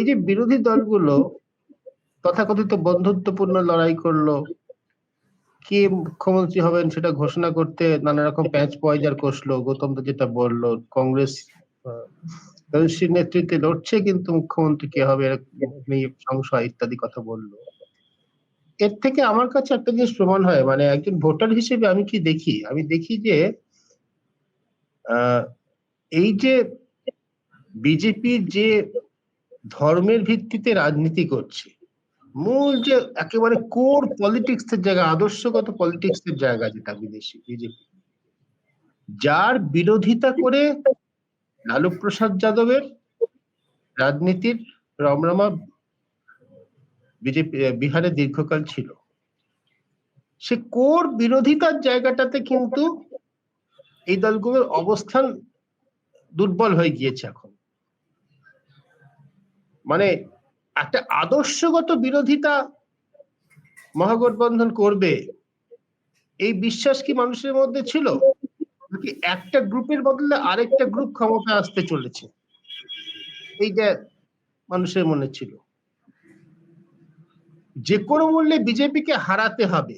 এই যে বিরোধী দলগুলো তথাকথিত বন্ধুত্বপূর্ণ লড়াই করল, কে মুখ্যমন্ত্রী হবেন সেটা ঘোষণা করতে নানা রকম প্যাঁচ পয়জার কষলো, গৌতম তো যেটা বলল, কংগ্রেস নেতৃত্বে লড়ছে কিন্তু মুখ্যমন্ত্রী কে হবে সংশয় ইত্যাদি কথা বলল। এর থেকে আমার কাছে একটা জিনিস প্রমাণ হয় মানে একজন ভোটার হিসেবে আমি কি দেখি? আমি দেখি যে এই যে বিজেপির যে ধর্মের ভিত্তিতে রাজনীতি করছে। মূল যে একেবারে কোর পলিটিক্স এর জায়গা, আদর্শগত পলিটিক্স এর জায়গা যেটা বিদেশি বিজেপি যার বিরোধিতা করে লালু প্রসাদ যাদবের রাজনীতির রমরমা বিজেপি বিহারে দীর্ঘকাল ছিল। সে কোর বিরোধিতার জায়গাটাতে কিন্তু এই দলগুলোর অবস্থান দুর্বল হয়ে গিয়েছে এখন। মানে একটা আদর্শগত বিরোধিতা মহাগঠবন্ধন করবে, এই বিশ্বাস কি মানুষের মধ্যে ছিল? নাকি একটা গ্রুপের বদলে আরেকটা গ্রুপ ক্ষমতা আসতে চলেছে? এইটা মানুষের মনে ছিল। যে কোনো মূল্যে বিজেপিকে হারাতে হবে।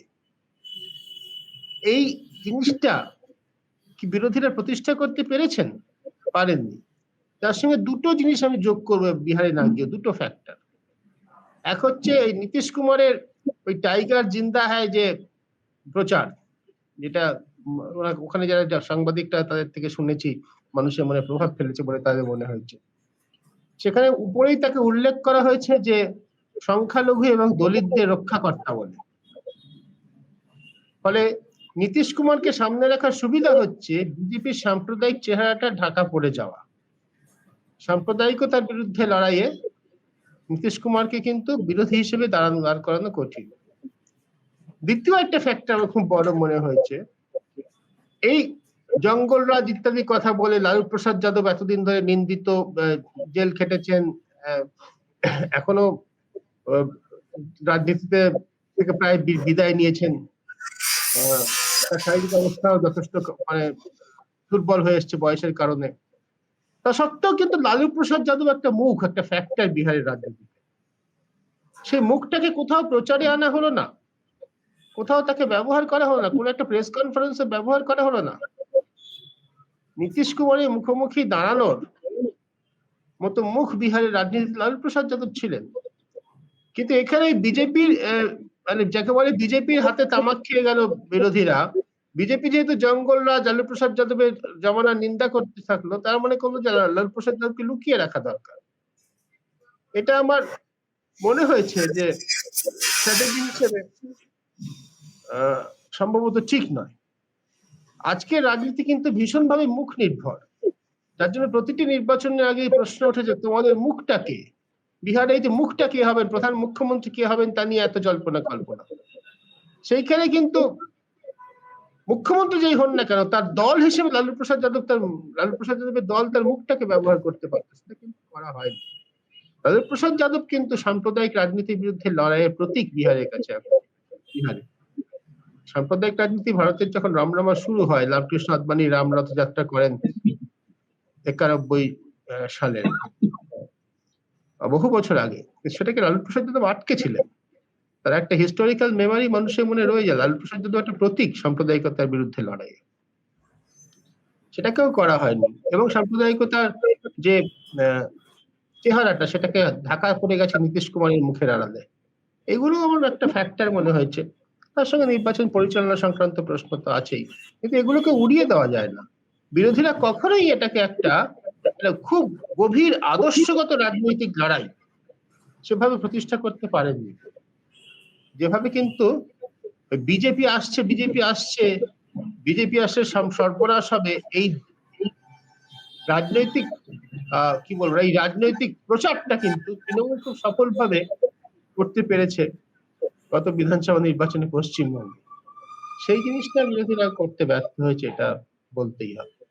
এই জিনিসটা কি বিরোধীরা প্রতিষ্ঠা করতে পেরেছেন? পারেননি। তার সঙ্গে দুটো জিনিস আমি যোগ করব বিহারে না গিয়ে দুটো ফ্যাক্টর এক হচ্ছে এই নীতিশ কুমারের ওই টাইগার জিন্দা হ্যায় যে প্রচার, যেটা ওখানে যারা যা সাংবাদিকরা তাদের থেকে শুনেছি, মানুষের মনে প্রভাব ফেলেছে বলে তাদের মনে হয়েছে। সেখানে উপরেই তাকে উল্লেখ করা হয়েছে যে সংখ্যালঘু এবং দলিতদের রক্ষাকর্তা বলে। ফলে নীতিশ কুমারকে সামনে রাখার সুবিধা হচ্ছে, বিজেপির সাম্প্রদায়িক চেহারাটা ঢাকা পড়ে যাওয়া। সাম্প্রদায়িকতার বিরুদ্ধে লড়াইয়ে নীতিশ কুমারকে কিন্তু বিরোধী হিসেবে দাঁড়ানো, দাঁড় করানো কঠিন। দ্বিতীয় একটা ফ্যাক্টর আমার খুব বড় মনে হয়েছে। এই জঙ্গলরাজ ইত্যাদি কথা বলে লালু প্রসাদ যাদব এতদিন ধরে নিন্দিত জেল খেটেছেন এখনও রাজনীতিতে থেকে প্রায় বিদায় নিয়েছেন। শারীরিক অবস্থাও যথেষ্ট মানে দুর্বল হয়ে এসছে বয়সের কারণে। তা সত্ত্বেও কিন্তু লালু প্রসাদ যাদব একটা মুখ, একটা ফ্যাক্টর বিহারের রাজনীতিতে। সেই মুখটাকে কোথাও প্রচারে আনা হলো না। কোথাও তাকে ব্যবহার করা হলো না। কোন একটা প্রেস কনফারেন্সে ব্যবহার করা হলো না। নীতিশ কুমারের মুখোমুখি দাঁড়ানোর মতো মুখ বিহারের রাজনীতি লালু প্রসাদ যাদব ছিলেন। কিন্তু এখানে বিজেপির মানে যাকে বলে বিজেপির হাতে তামাক খেয়ে গেল বিরোধীরা বিজেপি যেহেতু জঙ্গলরাজ লালু প্রসাদ যাদবের জমানার নিন্দা করতে থাকল, তার মানে কোনো লালু প্রসাদ যাদবকে লুকিয়ে রাখা দরকার। এটা আমার মনে হয়েছে যে সম্ভবত ঠিক নয়। আজকের রাজনীতি কিন্তু ভীষণভাবে মুখ নির্ভর। যার জন্য প্রতিটি নির্বাচনের আগে প্রশ্ন উঠেছে তোমাদের মুখটা কে? বিহারে এই যে মুখটা কে হবেন, প্রধান মুখ্যমন্ত্রী কে হবেন তা নিয়ে এত জল্পনা কল্পনা সেইখানে কিন্তু মুখ্যমন্ত্রী যেই হন না কেন, তার দল হিসেবে লালু প্রসাদ যাদব, তার লালু প্রসাদ যাদবের দল তার মুখটাকে ব্যবহার করতে পারত সেটা কিন্তু করা হয়নি। লালু প্রসাদ যাদব কিন্তু সাম্প্রদায়িক রাজনীতির বিরুদ্ধে লড়াইয়ের প্রতীক বিহারের কাছে বিহারে। সাম্প্রদায়িক রাজনীতি ভারতের যখন রামরামা শুরু হয় লাভকৃষ্ণ আদবানি রাম রথযাত্রা করেন একানব্বই সালের বহু বছর আগে, সেটাকে লালু প্রসাদ যাদব আটকে ছিলেন। তার একটা হিস্টোরিক্যাল মেমোরি মানুষের মনে রয়ে যায়। লালু প্রসাদ যাদব একটা প্রতীক সাম্প্রদায়িকতার বিরুদ্ধে লড়াই সেটাকেও করা হয়নি। এবং সাম্প্রদায়িকতার যে চেহারাটা, সেটাকে ঢাকা পড়ে গেছে নীতিশ কুমারের মুখের আড়ালে। এগুলো আমার একটা ফ্যাক্টর মনে হয়েছে। তার সঙ্গে নির্বাচন পরিচালনা সংক্রান্ত প্রশ্ন তো আছেই। কিন্তু এগুলোকে উড়িয়ে দেওয়া যায় না। বিরোধীরা কখনোই এটাকে একটা খুব গভীর আদর্শগত রাজনৈতিক লড়াই সেভাবে প্রতিষ্ঠা করতে পারেননি। যেভাবে কিন্তু বিজেপি আসছে বিজেপি আসছে বিজেপি আসছে সর্বনাশ হবে এই রাজনৈতিক কি বলব, এই রাজনৈতিক প্রচারটা কিন্তু তৃণমূল খুব সফলভাবে করতে পেরেছে গত বিধানসভা নির্বাচনে পশ্চিমবঙ্গে। সেই জিনিসটা বিরোধীরা করতে ব্যর্থ হয়েছে, এটা বলতেই হবে।